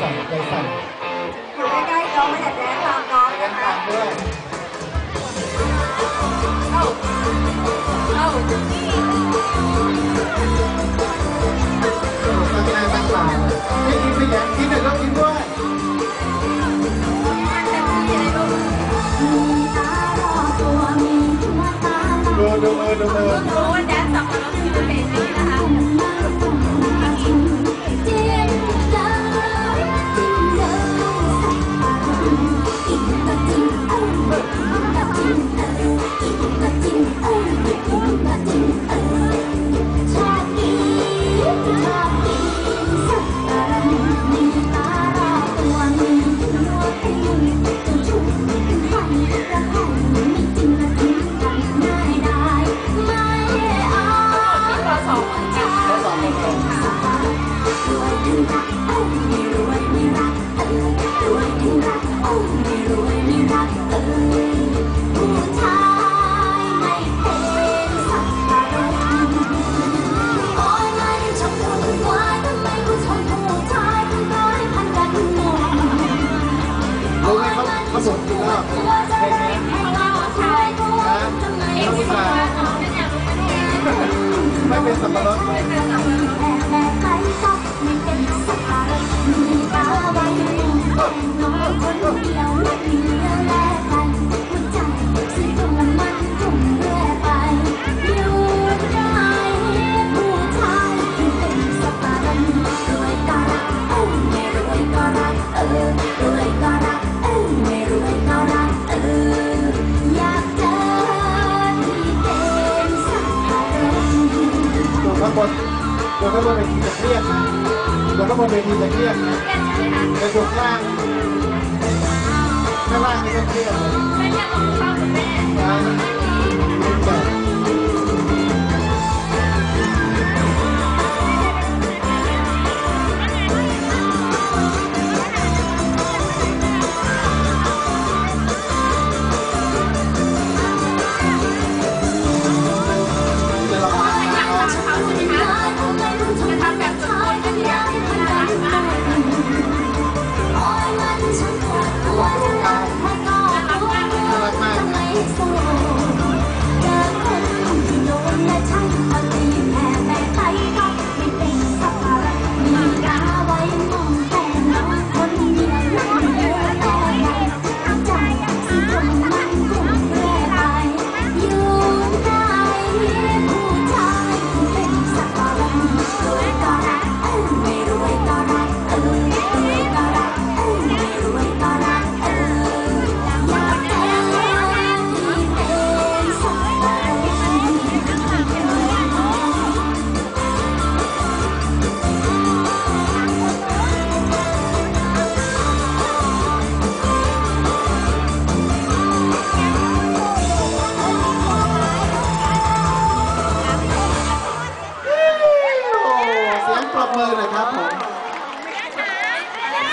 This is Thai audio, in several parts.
สั่นใจสั่นอยู่ใกล้ ไม่ ตัวข้างบนเวทีจะเครียดนะตัวข้างบนเวทีจะเครียดนะแต่ตัวข้างข้างล่างนี่ก็เครียดนะแต่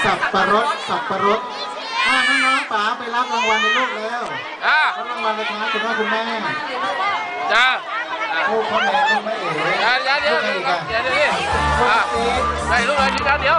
สับปะรดสับปะรดอ่าน้องๆป๋าไปรับรางวัลในลูกแล้วจ้ารับรางวัลเลยครับคุณพ่อคุณแม่จ้าลูกพ่อแม่ลูกแม่เอ๋เดี๋ยวเดี๋ยวเดี๋ยวลูกใครอีกอะเดี๋ยวเดี๋ยวนี่ลูกอะซีดได้ลูกเลยดีจ้าเดี๋ยว